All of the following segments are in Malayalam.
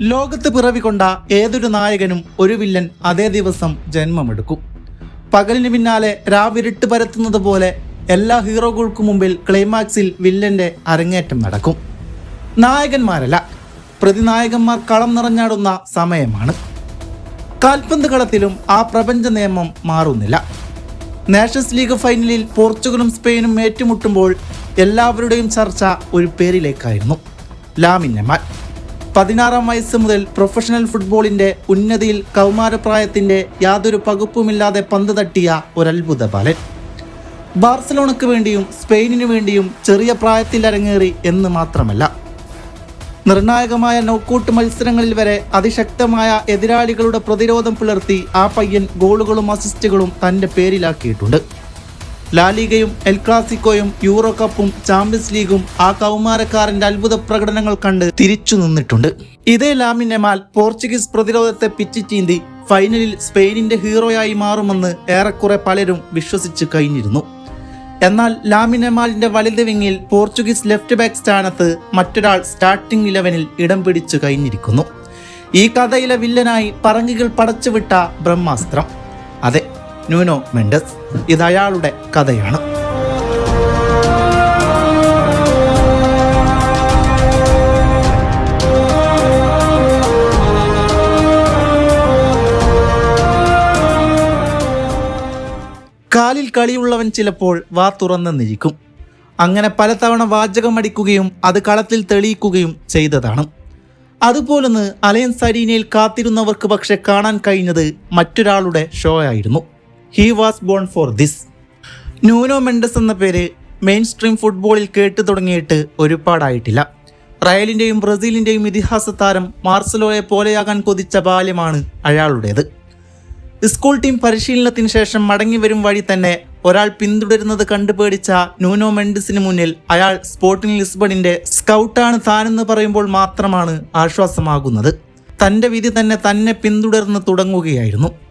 ലോകത്ത് പിറവികൊണ്ട ഏതൊരു നായകനും ഒരു വില്ലൻ അതേ ദിവസം ജന്മമെടുക്കും. പകലിന് പിന്നാലെ രാവിരുട്ട് പരത്തുന്നത് പോലെ എല്ലാ ഹീറോകൾക്കു മുമ്പിൽ ക്ലൈമാക്സിൽ വില്ലന്റെ അരങ്ങേറ്റം നടക്കും. നായകന്മാരല്ല പ്രതിനായകന്മാർ കളം നിറഞ്ഞാടുന്ന സമയമാണ്. കാൽപന്ത് കളത്തിലും ആ പ്രപഞ്ച നിയമം മാറുന്നില്ല. നാഷൻസ് ലീഗ് ഫൈനലിൽ പോർച്ചുഗലും സ്പെയിനും ഏറ്റുമുട്ടുമ്പോൾ എല്ലാവരുടെയും ചർച്ച ഒരു പേരിലേക്കായിരുന്നു. Lamine Yamal. പതിനാറാം വയസ്സ് മുതൽ പ്രൊഫഷണൽ ഫുട്ബോളിന്റെ ഉന്നതിയിൽ കൗമാരപ്രായത്തിന്റെ യാതൊരു പകുപ്പുമില്ലാതെ പന്ത് തട്ടിയ ഒരത്ഭുത ബാലൻ. ബാർസലോണയ്ക്ക് വേണ്ടിയും സ്പെയിനിനു വേണ്ടിയും ചെറിയ പ്രായത്തിൽ അരങ്ങേറി എന്ന് മാത്രമല്ല. നിർണായകമായ നോക്കൌട്ട് മത്സരങ്ങളിൽ വരെ അതിശക്തമായ എതിരാളികളുടെ പ്രതിരോധം പുലർത്തി ആ പയ്യൻ ഗോളുകളും അസിസ്റ്റുകളും തന്റെ പേരിലാക്കിയിട്ടുണ്ട്. ലാലിഗയും എൽ ക്ലാസിക്കോയും യൂറോ കപ്പും ചാമ്പ്യൻസ് ലീഗും ആ കൗമാരക്കാരന്റെ അത്ഭുത പ്രകടനങ്ങൾ കണ്ട് തിരിച്ചു നിന്നിട്ടുണ്ട്. ഇതേ ലാമിനെമാൽ പോർച്ചുഗീസ് പ്രതിരോധത്തെ പിച്ചിച്ചീന്തി ഫൈനലിൽ സ്പെയിനിന്റെ ഹീറോയായി മാറുമെന്ന് ഏറെക്കുറെ പലരും വിശ്വസിച്ച് കഴിഞ്ഞിരുന്നു. എന്നാൽ ലാമിനെമാലിന്റെ വലുത് വിങ്ങിൽ പോർച്ചുഗീസ് ലെഫ്റ്റ് ബാക്ക് സ്ഥാനത്ത് മറ്റൊരാൾ സ്റ്റാർട്ടിംഗ് ഇലവനിൽ ഇടം പിടിച്ചു കഴിഞ്ഞിരിക്കുന്നു. ഈ കഥയിലെ വില്ലനായി പറങ്കികൾ പടച്ചുവിട്ട ബ്രഹ്മാസ്ത്രം. അതെ ന്യൂനോ മെൻഡസ് ഇത് അയാളുടെ കഥയാണ്. കാലിൽ കളിയുള്ളവൻ ചിലപ്പോൾ വാ തുറന്നെന്നിരിക്കും അങ്ങനെ പലതവണ വാചകമടിക്കുകയും അത് കളത്തിൽ തെളിയിക്കുകയും ചെയ്തതാണ്. അതുപോലൊന്ന് അലയൻസ് അരീനയിൽ കാത്തിരുന്നവർക്ക് പക്ഷെ കാണാൻ കഴിഞ്ഞത് മറ്റൊരാളുടെ ഷോ ആയിരുന്നു. He was born for this Nuno Mendes എന്ന പേര് മെയിൻ സ്ട്രീം ഫുട്ബോളിൽ കേട്ടു തുടങ്ങിയിട്ട് ഒരുപാടായിട്ടില്ല. റയലിന്റെയും ബ്രസീലിന്റെയും ഇതിഹാസ താരം മാർസലോയെ പോലെയാകാൻ കൊതിച്ച ബാല്യമാണ് അയാളുടേത്. സ്കൂൾ ടീം പരിശീലനത്തിന് ശേഷം മടങ്ങി വരും വഴി തന്നെ ഒരാൾ പിന്തുടരുന്നത് കണ്ടുപേടിച്ച ന്യൂനോ മെൻഡിസിന് മുന്നിൽ അയാൾ സ്പോർട്ടിംഗ് ലിസ്ബണിന്റെ സ്കൗട്ടാണ് താനെന്ന് പറയുമ്പോൾ മാത്രമാണ് ആശ്വാസമാകുന്നത്. തന്റെ വിധി തന്നെ തന്നെ പിന്തുടർന്ന് തുടങ്ങുകയായിരുന്നു.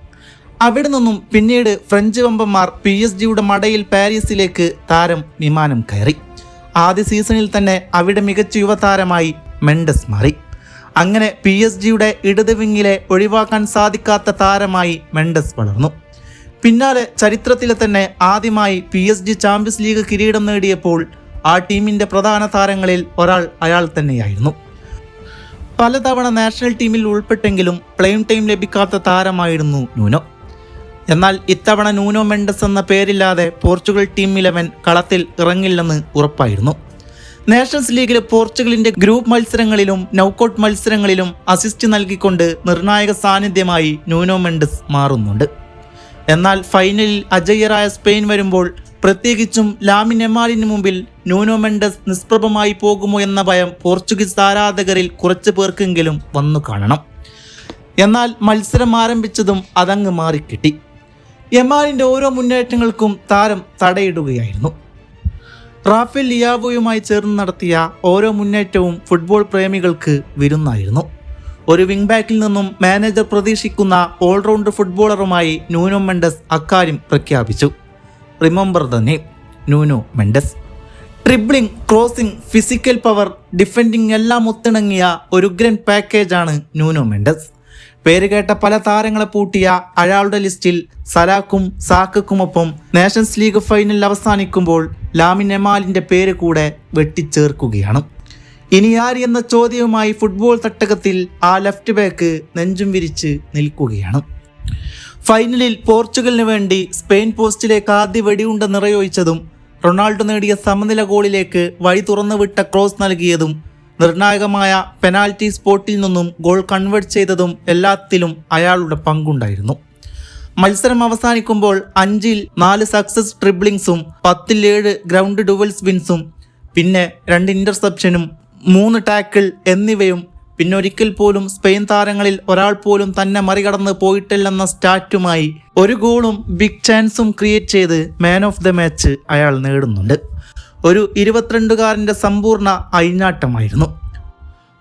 അവിടെ നിന്നും പിന്നീട് ഫ്രഞ്ച് വമ്പന്മാർ പി എസ് ജിയുടെ മടയിൽ പാരീസിലേക്ക് താരം വിമാനം കയറി. ആദ്യ സീസണിൽ തന്നെ അവിടെ മികച്ച യുവതാരമായി മെൻഡസ് മാറി. അങ്ങനെ പി എസ് ജിയുടെ ഇടത് വിങ്ങിലെ ഒഴിവാക്കാൻ സാധിക്കാത്ത താരമായി മെൻഡസ് വളർന്നു. പിന്നാലെ ചരിത്രത്തിലെ തന്നെ ആദ്യമായി P S G champions league കിരീടം നേടിയപ്പോൾ ആ ടീമിന്റെ പ്രധാന താരങ്ങളിൽ ഒരാൾ അയാൾ തന്നെയായിരുന്നു. പലതവണ നാഷണൽ ടീമിൽ ഉൾപ്പെട്ടെങ്കിലും പ്ലെയിം ടൈം ലഭിക്കാത്ത താരമായിരുന്നു നൂനോ എന്നാൽ ഇത്തവണ നൂനോ മെൻഡസ് എന്ന പേരില്ലാതെ പോർച്ചുഗൽ ടീം ഇലവൻ കളത്തിൽ ഇറങ്ങില്ലെന്ന് ഉറപ്പായിരുന്നു. നേഷൻസ് ലീഗിലെ പോർച്ചുഗലിന്റെ ഗ്രൂപ്പ് മത്സരങ്ങളിലും നൗക്കൌട്ട് മത്സരങ്ങളിലും അസിസ്റ്റ് നൽകിക്കൊണ്ട് നിർണായക സാന്നിധ്യമായി നൂനോ മെൻഡസ് മാറുന്നുണ്ട്. എന്നാൽ ഫൈനലിൽ അജയ്യരായ സ്പെയിൻ വരുമ്പോൾ പ്രത്യേകിച്ചും ലാമിൻ എമാലിന് മുമ്പിൽ നൂനോ മെൻഡസ് നിഷ്പ്രഭമായി പോകുമോ എന്ന ഭയം പോർച്ചുഗീസ് ആരാധകരിൽ കുറച്ചു പേർക്കെങ്കിലും വന്നു കാണണം. എന്നാൽ മത്സരം ആരംഭിച്ചതും അതങ്ങ് മാറിക്കിട്ടി. എമാലിന്റെ ഓരോ മുന്നേറ്റങ്ങൾക്കും താരം തടയിടുകയായിരുന്നു. റാഫേൽ ലിയാവോയുമായി ചേർന്ന് നടത്തിയ ഓരോ മുന്നേറ്റവും ഫുട്ബോൾ പ്രേമികൾക്ക് വിരുന്നായിരുന്നു. ഒരു വിംഗ് ബാക്കിൽ നിന്നും മാനേജർ പ്രതീക്ഷിക്കുന്ന ഓൾറൗണ്ട് ഫുട്ബോളറുമായി ന്യൂനോ മെൻഡസ് അക്കാര്യം പ്രഖ്യാപിച്ചു. Remember the name Nuno Mendes. Dribbling crossing physical power defending എല്ലാം ഒത്തിണങ്ങിയ ഒരു ഗ്രൻ പാക്കേജാണ് ന്യൂനോ മെൻഡസ്. പേരുകേട്ട പല താരങ്ങളെ പൂട്ടിയ അയാളുടെ ലിസ്റ്റിൽ സലാക്കും സാക്കുമൊപ്പം നേഷൻസ് ലീഗ് ഫൈനൽ അവസാനിക്കുമ്പോൾ ലാമിൻ എമാലിന്റെ പേര് കൂടെ വെട്ടിച്ചേർക്കുകയാണ്. ഇനി ആര് എന്ന ചോദ്യവുമായി ഫുട്ബോൾ തട്ടകത്തിൽ ആ ലെഫ്റ്റ് ബാക്ക് നെഞ്ചും വിരിച്ച് നിൽക്കുകയാണ്. ഫൈനലിൽ പോർച്ചുഗലിന് വേണ്ടി സ്പെയിൻ പോസ്റ്റിലേക്ക് ആദ്യ വെടിയുണ്ട നിറയൊഴിച്ചതും റൊണാൾഡോ നേടിയ സമനില ഗോളിലേക്ക് വഴി തുറന്നുവിട്ട ക്രോസ് നൽകിയതും നിർണായകമായ പെനാൽറ്റി സ്പോട്ടിൽ നിന്നും ഗോൾ കൺവേർട്ട് ചെയ്തതും എല്ലാത്തിലും അയാളുടെ പങ്കുണ്ടായിരുന്നു. മത്സരം അവസാനിക്കുമ്പോൾ അഞ്ചിൽ നാല് സക്സസ് ട്രിബ്ലിങ്സും പത്തിൽ ഏഴ് ഗ്രൗണ്ട് ഡുവൽസ് വിൻസും പിന്നെ രണ്ട് ഇന്റർസെപ്ഷനും മൂന്ന് ടാക്കിൾ എന്നിവയും പിന്നെ ഒരിക്കൽ പോലും സ്പെയിൻ താരങ്ങളിൽ ഒരാൾ പോലും തന്നെ മറികടന്ന് പോയിട്ടില്ലെന്ന സ്റ്റാറ്റുമായി ഒരു ഗോളും ബിഗ് ചാൻസും ക്രിയേറ്റ് ചെയ്ത് മാൻ ഓഫ് ദ മാച്ച് അയാൾ നേടുന്നുണ്ട്. ഒരു ഇരുപത്തിരണ്ടുകാരന്റെ സമ്പൂർണ അയിഞ്ഞാട്ടമായിരുന്നു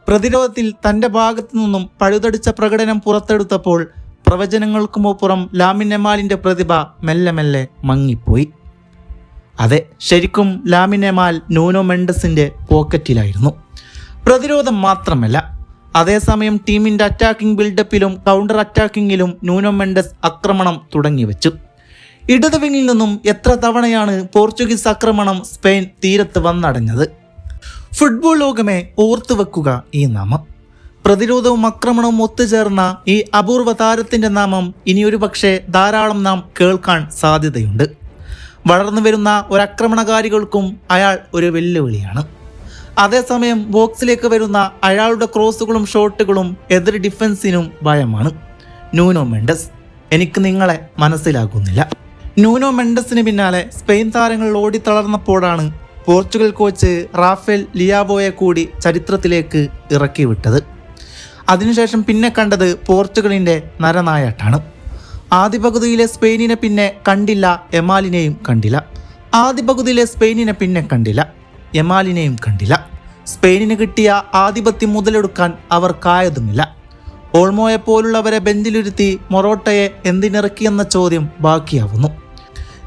പ്രതിരോധത്തിൽ തന്റെ ഭാഗത്തു നിന്നും പഴുതടിച്ച പ്രകടനം പുറത്തെടുത്തപ്പോൾ പ്രവചനങ്ങൾക്കുമപ്പുറം ലാമിൻ എമാലിന്റെ പ്രതിഭ മെല്ലെ മെല്ലെ മങ്ങിപ്പോയി. അതെ ശരിക്കും ലാമിൻ എമാൽ നൂനോ മെൻഡസിന്റെ പോക്കറ്റിലായിരുന്നു. പ്രതിരോധം മാത്രമല്ല അതേസമയം ടീമിന്റെ അറ്റാക്കിംഗ് ബിൽഡപ്പിലും കൗണ്ടർ അറ്റാക്കിങ്ങിലും നൂനോ മെൻഡസ് ആക്രമണം തുടങ്ങിവെച്ചു. ഇടത് വിങ്ങിൽ നിന്നും എത്ര തവണയാണ് പോർച്ചുഗീസ് ആക്രമണം സ്പെയിൻ തീരത്ത് വന്നടഞ്ഞത്? ഫുട്ബോൾ ലോകമേ ഓർത്തുവെക്കുക ഈ നാമം. പ്രതിരോധവും ആക്രമണവും ഒത്തുചേർന്ന ഈ അപൂർവ താരത്തിന്റെ നാമം ഇനിയൊരു പക്ഷേ ധാരാളം നാം കേൾക്കാൻ സാധ്യതയുണ്ട്. വളർന്നു വരുന്ന ഒരാക്രമണകാരികൾക്കും അയാൾ ഒരു വെല്ലുവിളിയാണ്. അതേസമയം ബോക്സിലേക്ക് വരുന്ന അയാളുടെ ക്രോസുകളും ഷോട്ടുകളും എതിർ ഡിഫൻസിനും ഭയമാണ്. ന്യൂനോ മെൻഡസ് എനിക്ക് നിങ്ങളെ മനസ്സിലാകുന്നില്ല. ന്യൂനോ മെൻഡസിന് പിന്നാലെ സ്പെയിൻ താരങ്ങൾ ഓടിത്തളർന്നപ്പോഴാണ് പോർച്ചുഗൽ കോച്ച് റാഫേൽ ലിയാബോയെ കൂടി ചരിത്രത്തിലേക്ക് ഇറക്കി വിട്ടത്. അതിനുശേഷം പിന്നെ കണ്ടത് പോർച്ചുഗലിന്റെ നരനായാട്ടാണ്. ആദ്യ പകുതിയിലെ സ്പെയിനിനെ പിന്നെ കണ്ടില്ല എമാലിനെയും കണ്ടില്ല. ആദ്യ പകുതിയിലെ സ്പെയിനിനെ പിന്നെ കണ്ടില്ല എമാലിനെയും കണ്ടില്ല. സ്പെയിനിന് കിട്ടിയ ആധിപത്യം മുതലെടുക്കാൻ അവർക്കായതുമില്ല. ഓൾമോയെ പോലുള്ളവരെ ബെഞ്ചിലിരുത്തി മൊറോട്ടയെ എന്തിനിറക്കിയെന്ന ചോദ്യം ബാക്കിയാവുന്നു.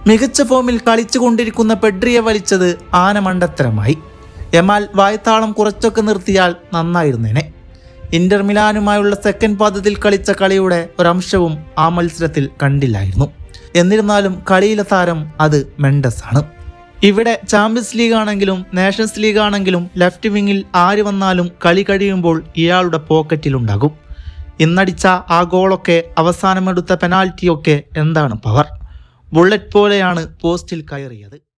മികച്ച ഫോമിൽ കളിച്ചുകൊണ്ടിരിക്കുന്ന പെഡ്രിയെ വലിച്ചത് ആനമണ്ടത്തരമായി എമാൽ വായത്താളം കുറച്ചൊക്കെ നിർത്തിയാൽ നന്നായിരുന്നേനെ. ഇന്റർ മിലാനുമായുള്ള സെക്കൻഡ് പാദത്തിൽ കളിച്ച കളിയുടെ ഒരംശവും ആ മത്സരത്തിൽ കണ്ടില്ലായിരുന്നു. എന്നിരുന്നാലും കളിയിലെ താരം അത് മെൻഡസ് ആണ് ഇവിടെ ചാമ്പ്യൻസ് ലീഗ് ആണെങ്കിലും നേഷൻസ് ലീഗ് ആണെങ്കിലും ലെഫ്റ്റ് വിങ്ങിൽ ആര് വന്നാലും കളി കഴിയുമ്പോൾ ഇയാളുടെ പോക്കറ്റിലുണ്ടാകും ഇന്നടിച്ച ആ ഗോളൊക്കെ അവസാനമെടുത്ത പെനാൽറ്റിയൊക്കെ എന്താണ് പവർ ബുള്ളറ്റ് പോലെയാണ് പോസ്റ്റിൽ കയറിയത്.